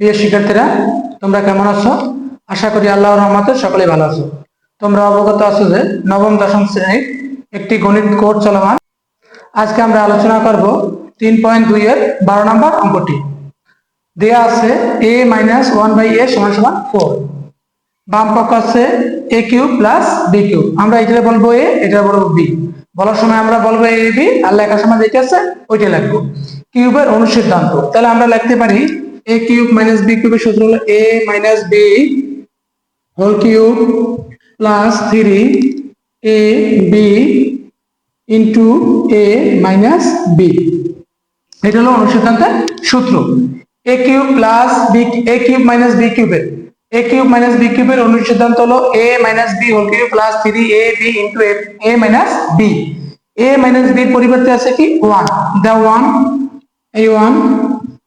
প্রিয় শিক্ষার্থীরা, তোমরা কেমন আছো? আশা করি আল্লাহ রহমতে সকলেই ভালো আছো। তোমরা অবগত আছো যে নবম, দশম শ্রেণির একটি গণিত কোর্স চলমান। আজকে আমরা আলোচনা করব তিন পয়েন্ট দুই এর বারো নম্বর অঙ্কটি। দেয়া আছে A minus one by A সমান সমান ফোর বাম পক্ষ আছে A cube plus B cube আমরা এটা বলব এ এটা বলব বি বলার সময় আমরা বলব এ বি আর লেখার সময় যেটা আছে ওইটা লিখব। কিউবের অনুসিদ্ধান্ত। তাহলে আমরা লিখতে পারি এ কিউব মাইনাস বি কিউবের সূত্র হলো A minus B whole cube plus three A B into A minus B এটা হলো অনুসিদ্ধান্তের সূত্র। A cube plus B A cube minus B কিউবের এ কিউব মাইনাস বি কিউবের অনুসিদ্ধান্ত হলো A minus B whole cube plus three A B into A minus B A minus বির পরিবর্তে আছে কি? ওয়ান দা ওয়ান এই ওয়ান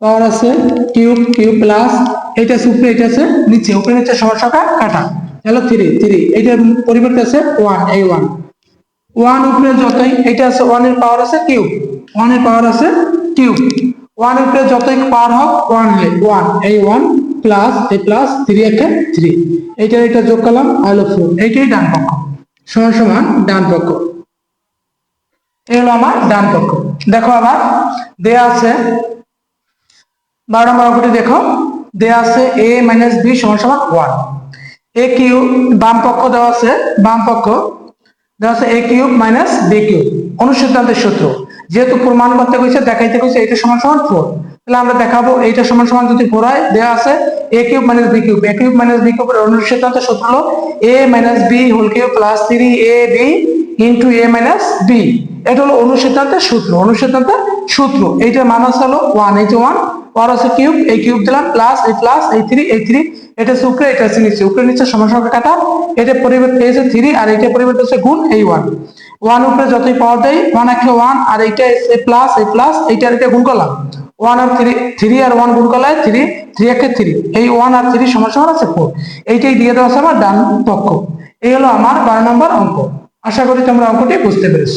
পাওয়ার আছে কিউব কিউব প্লাস এটা আছে উপরে এটা আছে নিচে, উপরে নিচে সবার সংখ্যা কাটা। হলো থ্রি থ্রি এইটার পরিবর্তে আছে ওয়ান এই ওয়ান ওয়ান উপরে যতই, এটা আছে ওয়ানের পাওয়ার আছে কিউব ওয়ানের পাওয়ার আছে কিউব ওয়ান উপরে যতই পাওয়ার হোক ওয়ান ওয়ান এই ওয়ান প্লাস এই প্লাস থ্রি একে থ্রি এইটা এটা যোগ করলাম হলো ফোর এইটাই ডান পক্ষ। সমান সমান ডান পক্ষ। এই হলো আমার ডান পক্ষ। দেখো আবার, দেয়া আছে বারো নম্বর অঙ্কটি দেখো। দেয়া আছে এ মাইনাস বি সমান সমান ওয়ান এ কিউ বাম পক্ষ দেওয়া আছে, বাম পক্ষ। দেওয়া আছে A cube minus B cube অনুসিদ্ধান্তের সূত্র। যেহেতু প্রমাণ করতে কইছে দেখাইতে কইছে এটা সমান সমান ফোর তাহলে আমরা দেখাবো এইটা সমান সমান যদি ফোর হয় দেওয়া আছে A cube minus B cube A cube minus B কিউবের অনুসিদ্ধান্তের সূত্র হলো A minus B whole cube plus three A B into A minus B এটা হলো অনুসিদ্ধান্তের সূত্র অনুসিদ্ধান্তের সূত্র। এইটার মান হলো ওয়ান এইটা ওয়ান ওয়ার আছে কিউব এই কিউব দিলাম প্লাস এই প্লাস এই থ্রি এই থ্রি এটা হচ্ছে উপরে এটা হচ্ছে নিচে। উপরে নিচে সংখ্যা কাটা এটা পরিবর্তে হয়েছে থ্রি আর এটা পরিবর্তে হচ্ছে গুণ, এই ওয়ান ওয়ান উপরে যতই পাওয়ার দেয় ওয়ান একটা ওয়ান আর এইটা এসে প্লাস এই প্লাস এইটা আর এটা গুণ করলাম। ওয়ান আর থ্রি থ্রি আর ওয়ান গুণ করলে থ্রি থ্রি একে থ্রি এই ওয়ান আর থ্রি সমান আছে ফোর এইটাই দিয়ে দেওয়া আছে আমার ডান পক্ষ। এই হলো আমার বারো নম্বর অঙ্ক। আশা করি তোমরা অঙ্কটি বুঝতে পেরেছ।